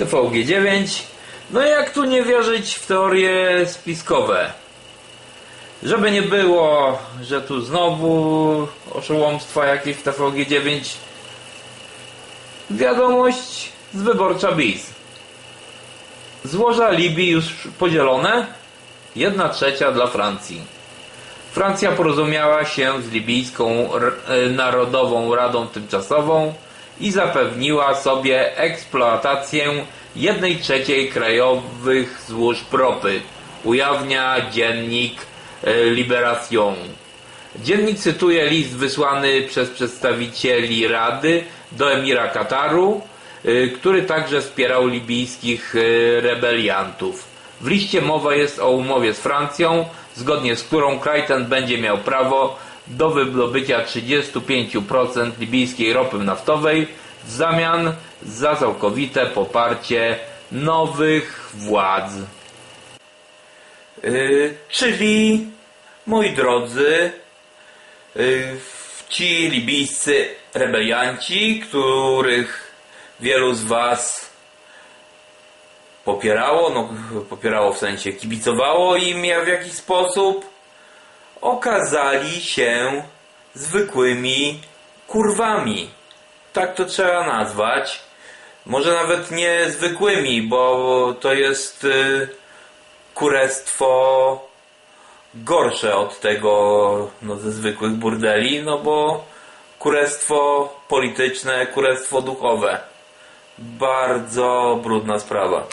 TVG9. No jak tu nie wierzyć w teorie spiskowe? Żeby nie było, że tu znowu oszołomstwa jakieś w TVG9. Wiadomość z wyborcza BIS. Złoża Libii już podzielone. Jedna trzecia dla Francji. Francja porozumiała się z libijską e, Narodową Radą Tymczasową i zapewniła sobie eksploatację jednej trzeciej krajowych złóż ropy. Ujawnia dziennik e, Liberation. Dziennik cytuje list wysłany przez przedstawicieli Rady do emira Kataru, y, który także wspierał libijskich y, rebeliantów. W liście mowa jest o umowie z Francją, zgodnie z którą kraj ten będzie miał prawo do wydobycia 35% libijskiej ropy naftowej w zamian za całkowite poparcie nowych władz. Yy, czyli, moi drodzy, yy, ci libijscy rebelianci, których wielu z was popierało, no popierało w sensie kibicowało im w jakiś sposób, okazali się zwykłymi kurwami. Tak to trzeba nazwać. Może nawet nie zwykłymi, bo to jest y, kurestwo gorsze od tego no, ze zwykłych burdeli, no bo kurestwo polityczne, kurestwo duchowe. Bardzo brudna sprawa.